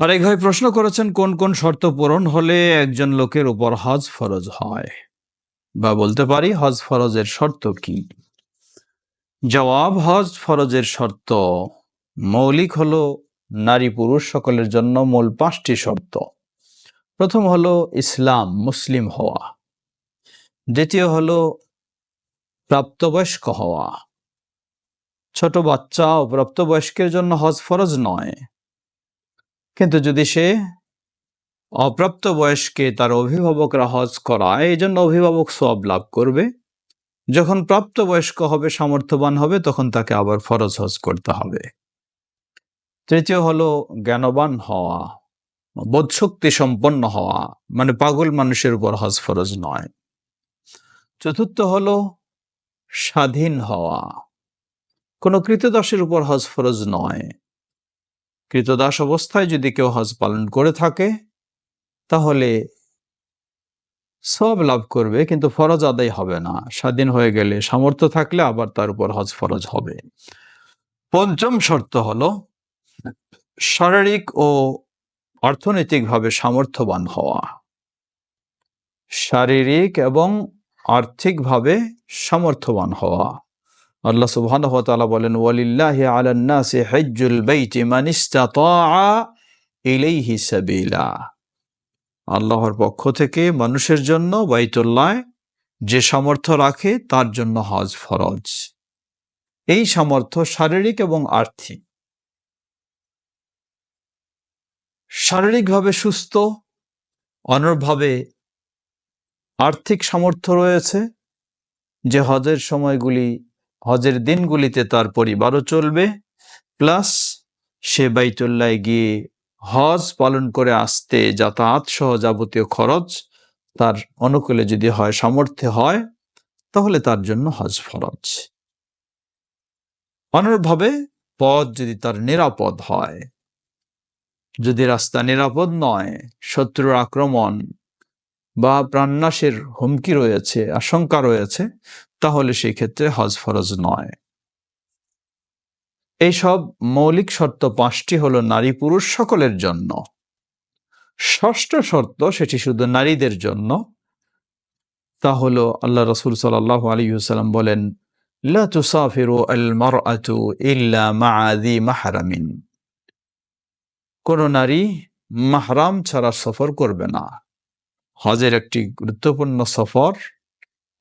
আরেক ভাই প্রশ্ন করেছেন, কোন কোন শর্ত পূরণ হলে একজন লোকের উপর হজ ফরজ হয়? বা বলতে পারি, হজ ফরজের শর্ত কি? জবাব, হজ ফরজের শর্ত মৌলিক হলো নারী পুরুষ সকলের জন্য মূল পাঁচটি শর্ত। প্রথম হলো ইসলাম, মুসলিম হওয়া। দ্বিতীয় হলো প্রাপ্তবয়স্ক হওয়া। ছোট বাচ্চা ও প্রাপ্তবয়স্কের জন্য হজ ফরজ নয়। কিন্তু যদি সে অপ্রাপ্ত বয়স্কে তার অভিভাবকরা হজ করায় এই জন্য অভিভাবক সব লাভ করবে। যখন প্রাপ্তবয়স্ক হবে, সামর্থ্যবান হবে, তখন তাকে আবার ফরজ হজ করতে হবে। তৃতীয় হলো জ্ঞানবান হওয়া, বোধশক্তি সম্পন্ন হওয়া মানে পাগল মানুষের উপর হজ ফরজ নয়। চতুর্থ হলো স্বাধীন হওয়া, কোনো কৃতদাসের উপর হজ ফরজ নয়। কৃতদাস অবস্থায় যদি কেউ হজ পালন করে থাকে, তাহলে সব লাভ করবে, কিন্তু ফরজ আদায় হবে না। স্বাধীন হয়ে গেলে সামর্থ্য থাকলে আবার তার উপর হজ ফরজ হবে। পঞ্চম শর্ত হলো, শারীরিক ও অর্থনৈতিকভাবে সামর্থ্যবান হওয়া। শারীরিক এবং আর্থিকভাবে সামর্থ্যবান হওয়া। আল্লাহ সুবহানাহু ওয়া তাআলা বলেন, ওয়ালিল্লাহি আলান নাসি হজ্জুল বাইতি মান ইসতাতাআ ইলাইহি সাবিলা। আল্লাহর পক্ষ থেকে মানুষের জন্য বাইতুল্লাহ যে সামর্থ্য রাখে, তার জন্য হজ ফরজ। এই সামর্থ্য শারীরিক এবং আর্থিক। শারীরিকভাবে সুস্থ, অনরভাবে আর্থিক সামর্থ্য রয়েছে, যে হজের সময়গুলি হজের দিনগুলিতে তার পরিবারও চলবে। প্লাস সে বাইতুল্লায় গিয়ে হজ পালন করে আসতে যাতায়াত সহ যাবতীয় খরচ তার অনুকূলে যদি হয়, সামর্থ্য হয়, তাহলে তার জন্য হজ ফরজ। অনুরূপভাবে পথ যদি তার নিরাপদ হয়, যদি রাস্তা নিরাপদ নয়, শত্রুর আক্রমণ বা প্রাণনাশের হুমকি রয়েছে, আশঙ্কা রয়েছে তাহলে সেই ক্ষেত্রে হজ ফরজ নয়। এইসব মৌলিক শর্ত পাঁচটি হলো নারী পুরুষ সকলের জন্য। ষষ্ঠ শর্ত সেটি শুধু নারীদের জন্য। তা হলো আল্লাহ রসুল সাল্লাহ আলী সাল্লাম বলেন মাহরামিন। কোন নারী মাহরাম ছাড়া সফর করবে না। হজের একটি গুরুত্বপূর্ণ সফর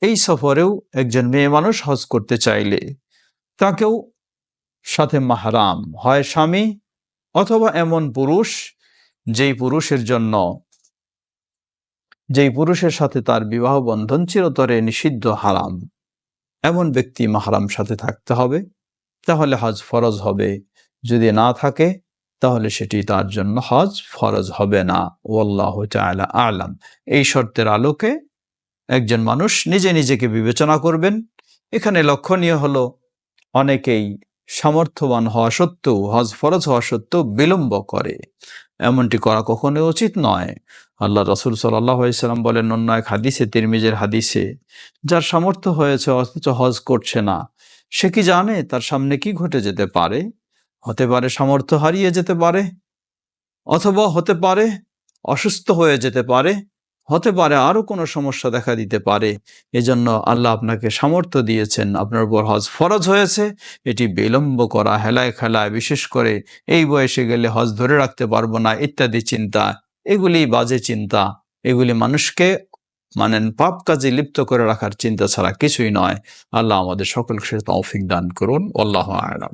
এই সফরেও একজন মেয়ে মানুষ হজ করতে চাইলে তাকেও সাথে মাহারাম হয় স্বামী অথবা এমন পুরুষ যেই পুরুষের জন্য, যেই পুরুষের সাথে তার বিবাহ বন্ধন চিরতরে নিষিদ্ধ হারাম। এমন ব্যক্তি মাহারাম সাথে থাকতে হবে, তাহলে হজ ফরজ হবে। যদি না থাকে, তাহলে সেটি তার জন্য হজ ফরজ হবে না। ওল্লাহ চালা আলাম। এই শর্তের আলোকে একজন মানুষ নিজে নিজেকে বিবেচনা করবেন। এখানে লক্ষণীয় হলো, অনেকেই সামর্থ্যবান হওয়া সত্ত্বেও, হজ ফরজ হওয়া সত্ত্বেও বিলম্ব করে। এমনটি করা কখনো উচিত নয়। আল্লাহ রসুল সাল্লাম বলেন, অন্য এক হাদিসে, তিরমিজের হাদিসে, যার সামর্থ্য হয়েছে, অথচ হজ করছে না, সে কি জানে তার সামনে কি ঘটে যেতে পারে? হতে পারে সামর্থ্য হারিয়ে যেতে পারে, অথবা হতে পারে অসুস্থ হয়ে যেতে পারে হতে পারে আরও কোনো সমস্যা দেখা দিতে পারে। এজন্য আল্লাহ আপনাকে সামর্থ্য দিয়েছেন, আপনার উপর হজ ফরজ হয়েছে। এটি বিলম্ব করা, হেলায় খেলায়, বিশেষ করে এই বয়সে গেলে হজ ধরে রাখতে পারব না ইত্যাদি চিন্তা। এগুলি বাজে চিন্তা। এগুলি মানুষকে মানেন পাপ কাজে লিপ্ত করে রাখার চিন্তা ছাড়া কিছুই নয়। আল্লাহ আমাদের সকল সকলকে তৌফিক দান করুন। আল্লাহ আলাম।